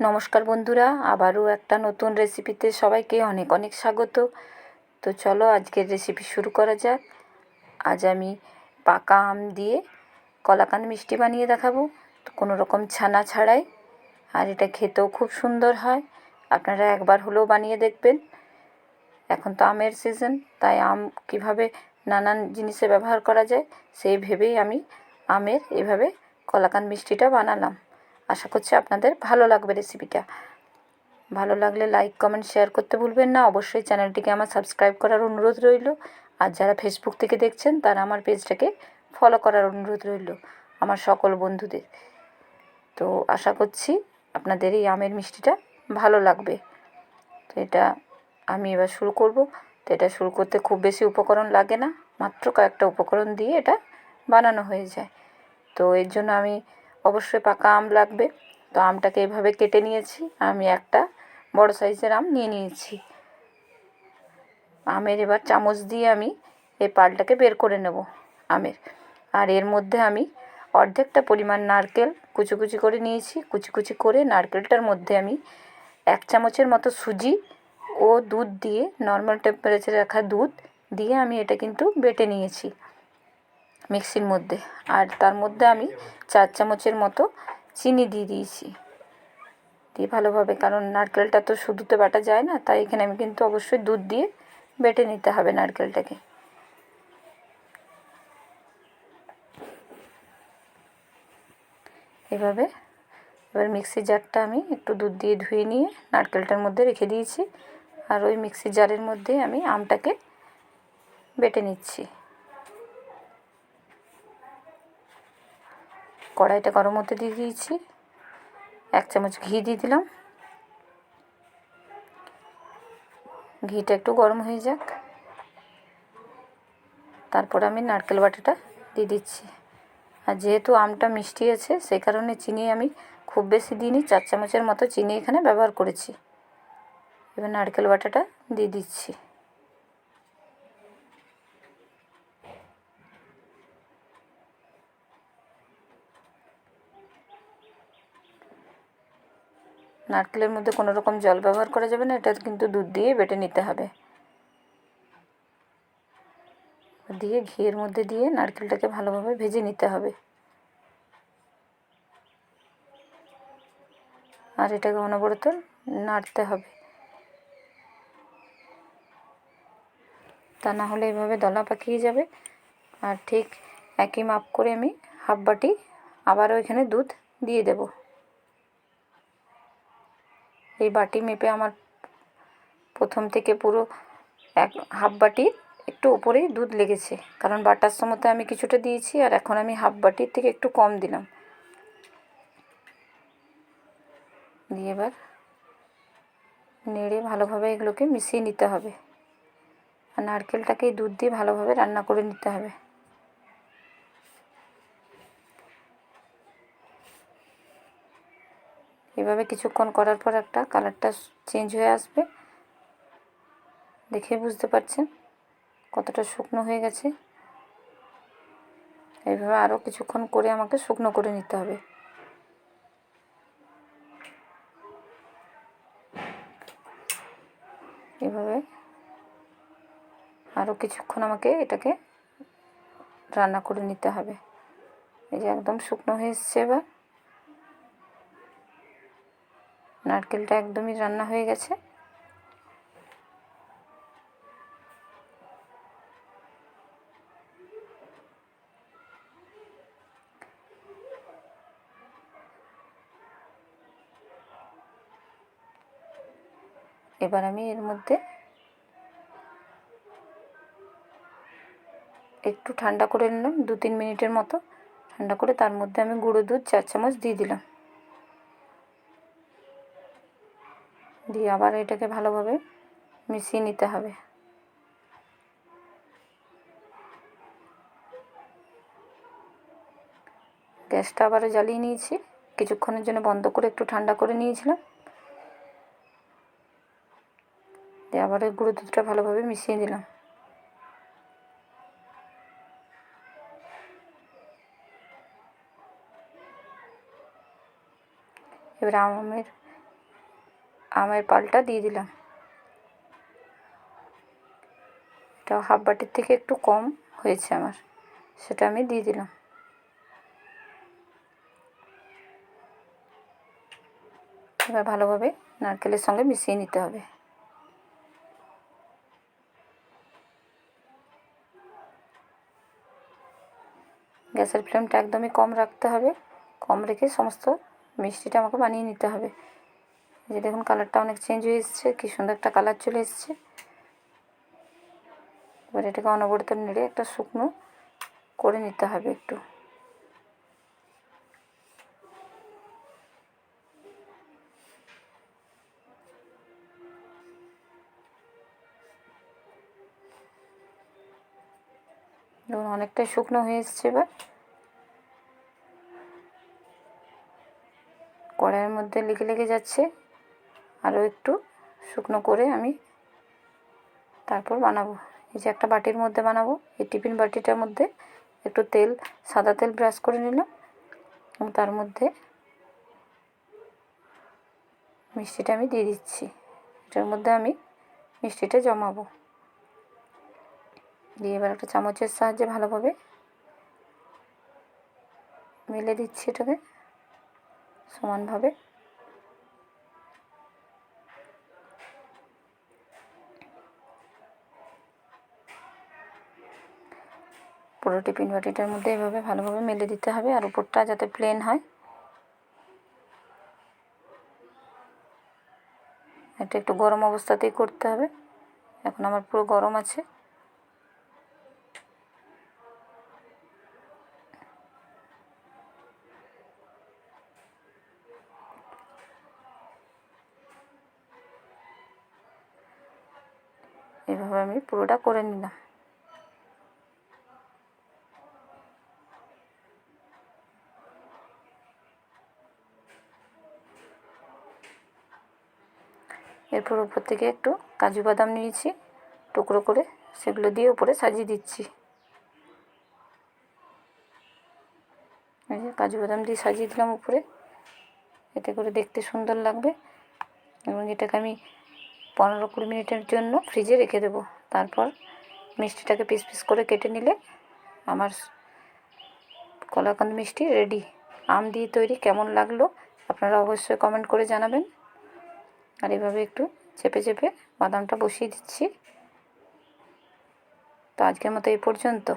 নমস্কার বন্ধুরা, আবারও একটা নতুন রেসিপিতে সবাইকে অনেক অনেক স্বাগত। তো চলো আজকের রেসিপি শুরু করা যাক। আজ আমি পাকা আম দিয়ে কলাকান মিষ্টি বানিয়ে দেখাবো। তো কোনো রকম ছানা ছাড়াই, আর এটা খেতেও খুব সুন্দর হয়। আপনারা একবার হলেও বানিয়ে দেখবেন। এখন তো আমের সিজন তাই আম কীভাবে নানান জিনিসে ব্যবহার করা যায়, সেই ভেবেই আমি আমের এভাবে কলাকান মিষ্টিটা বানালাম। আশা করছি আপনাদের ভালো লাগবে রেসিপিটা ভালো লাগলে লাইক কমেন্ট শেয়ার করতে ভুলবেন না। অবশ্যই চ্যানেলটিকে আমার সাবস্ক্রাইব করার অনুরোধ রইল। আর যারা ফেসবুক থেকে দেখছেন, তারা আমার পেজটাকে ফলো করার অনুরোধ রইল, আমার সকল বন্ধুদের। তো আশা করছি আপনাদের এই আমের মিষ্টিটা ভালো লাগবে। তো এটা আমি এবার শুরু করব। তো এটা শুরু করতে খুব বেশি উপকরণ লাগে না, মাত্র কয়েকটা উপকরণ দিয়ে এটা বানানো হয়ে যায়। তো এর জন্য আমি অবশ্যই পাকা আম লাগবে। তো আমটাকে এভাবে কেটে নিয়েছি। আমি একটা বড় সাইজের আম নিয়ে নিয়েছি। আমের এবার চামচ দিয়ে আমি এই পালটাকে বের করে নেব আমের। আর এর মধ্যে আমি অর্ধেকটা পরিমাণ নারকেল কুচি কুচি করে নিয়েছি। কুচি কুচি করে নারকেলটার মধ্যে আমি এক চামচের মতো সুজি ও দুধ দিয়ে নর্মাল টেম্পারেচারে রাখা দুধ দিয়ে আমি এটা কিন্তু বেটে নিয়েছি। মিক্সির মধ্যে। আর তার মধ্যে আমি চার চামচের মতো চিনি দিয়ে দিয়েছি। দিয়ে ভালোভাবে, কারণ নারকেলটা তো শুধুতে বাটা যায় না, তাই এখানে আমি কিন্তু অবশ্যই দুধ দিয়ে বেটে নিতে হবে নারকেলটাকে। এভাবে, এবার মিক্সি জারটা আমি একটু দুধ দিয়ে ধুয়ে নিয়ে নারকেলটার মধ্যে রেখে দিয়েছি। আর ওই মিক্সি জারের মধ্যে আমি আমটাকে বেটে নিচ্ছি। কড়াইটা গরম হতে দিয়ে দিয়েছি। এক চামচ ঘি দিয়ে দিলাম। ঘিটা একটু গরম হয়ে যাক। তারপর আমি নারকেল বাটাটা দিয়ে দিচ্ছি। আর যেহেতু আমটা মিষ্টি আছে, সেই কারণে চিনি আমি খুব বেশি দিইনি, চার চামচের মতো চিনি এখানে ব্যবহার করেছি। এবার নারকেল বাটাটা দিয়ে দিচ্ছি। নারকেলের মধ্যে কোনো রকম জল ব্যবহার করা যাবে না, এটা কিন্তু দুধ দিয়ে বেটে নিতে হবে। দিয়ে ঘিয়ের মধ্যে দিয়ে নারকেলটাকে ভালোভাবে ভেজে নিতে হবে। আর এটাকে অনবরত নাড়তে হবে। তা না হলে এভাবে দলা পাকিয়ে যাবে। আর ঠিক একই মাপ করে আমি হাফ বাটি আবারও এখানে দুধ দিয়ে দেব। এই বাটি মেপে আমার প্রথম থেকে পুরো এক হাফ বাটির একটু উপরেই দুধ লেগেছে। কারণ বাটার সময়তে আমি কিছুটা দিয়েছি আর এখন আমি হাফ বাটির থেকে একটু কম দিলাম। দিয়ে এবার নেড়ে ভালোভাবে এগুলোকে মিশিয়ে নিতে হবে। আর নারকেলটাকে দুধ দিয়ে ভালোভাবে রান্না করে নিতে হবে। এভাবে কিছুক্ষণ করার পর একটা কালারটা চেঞ্জ হয়ে আসবে। দেখে বুঝতে পারছেন কতটা শুকনো হয়ে গেছে। এইভাবে আরও কিছুক্ষণ করে আমাকে শুকনো করে নিতে হবে। এভাবে আরও কিছুক্ষণ আমাকে এটাকে রান্না করে নিতে হবে। এই যে একদম শুকনো হয়ে এসছে এবার। নারকেলটা একদমই রান্না হয়ে গেছে। এবার আমি এর মধ্যে একটু ঠান্ডা করে নিলাম দু তিন মিনিটের মতো। ঠান্ডা করে তার মধ্যে আমি গুঁড়ো দুধ, চার চামচ দিয়ে দিলাম। দিয়ে আবার এটাকে ভালোভাবে মিশিয়ে নিতে হবে। গ্যাসটা আবারও জ্বালিয়ে নিয়েছি। কিছুক্ষণের জন্য বন্ধ করে একটু ঠান্ডা করে নিয়েছিলাম। দিয়ে আবার গুঁড়ো দুধটা ভালোভাবে মিশিয়ে দিলাম এবার আমের আমের পালটা দিয়ে দিলাম। এটা হাফ বাটির থেকে একটু কম হয়েছে আমার, সেটা আমি দিয়ে দিলাম। এবার ভালোভাবে নারকেলের সঙ্গে মিশিয়ে নিতে হবে। গ্যাসের ফ্লেমটা একদমই কম রাখতে হবে, কম রেখে সমস্ত মিষ্টিটা আমাকে বানিয়ে নিতে হবে। যে দেখুন কালারটা অনেক চেঞ্জ হয়ে এসছে, কী সুন্দর একটা কালার চলে এসছে। এবার এটাকে অনবরত নেড়ে একটা শুকনো করে নিতে হবে একটু। দেখুন অনেকটাই শুকনো হয়ে এসছে এবার। কড়াইয়ের মধ্যে লেগে লেগে যাচ্ছে। আরও একটু শুকনো করে আমি তারপর বানাবো। এই যে একটা বাটির মধ্যে বানাবো। এই টিফিন বাটিটার মধ্যে একটু তেল, সাদা তেল ব্রাশ করে নিলাম এবং তার মধ্যে মিষ্টিটা আমি দিয়ে দিচ্ছি। এটার মধ্যে আমি মিষ্টিটা জমাবো। দিয়ে এবার একটা চামচের সাহায্যে ভালোভাবে মেলে দিচ্ছি এটাকে। সমানভাবে পুরো টিফিন বাটিটার মধ্যে এভাবে ভালোভাবে মেলে দিতে হবে আর উপরটা যাতে প্লেন হয়। এটা একটু গরম অবস্থাতেই করতে হবে। এখন আমার পুরো গরম আছে। এভাবে আমি পুরোটা করে নিলাম। এরপর উপর থেকে একটু কাজু বাদাম নিয়েছি, টুকরো করে সেগুলো দিয়ে উপরে সাজিয়ে দিচ্ছি। কাজু বাদাম দিয়ে সাজিয়ে দিলাম উপরে। এতে করে দেখতে সুন্দর লাগবে এবং এটাকে আমি পনেরো কুড়ি মিনিটের জন্য ফ্রিজে রেখে দেবো। তারপর মিষ্টিটাকে পিস পিস করে কেটে নিলে আমার কলাকান্দ মিষ্টি রেডি। আম দিয়ে তৈরি কেমন লাগল আপনারা অবশ্যই কমেন্ট করে জানাবেন। আর এভাবে একটু চেপে চেপে বাদামটা বসিয়ে দিচ্ছি। তো আজকের মতো এই পর্যন্ত।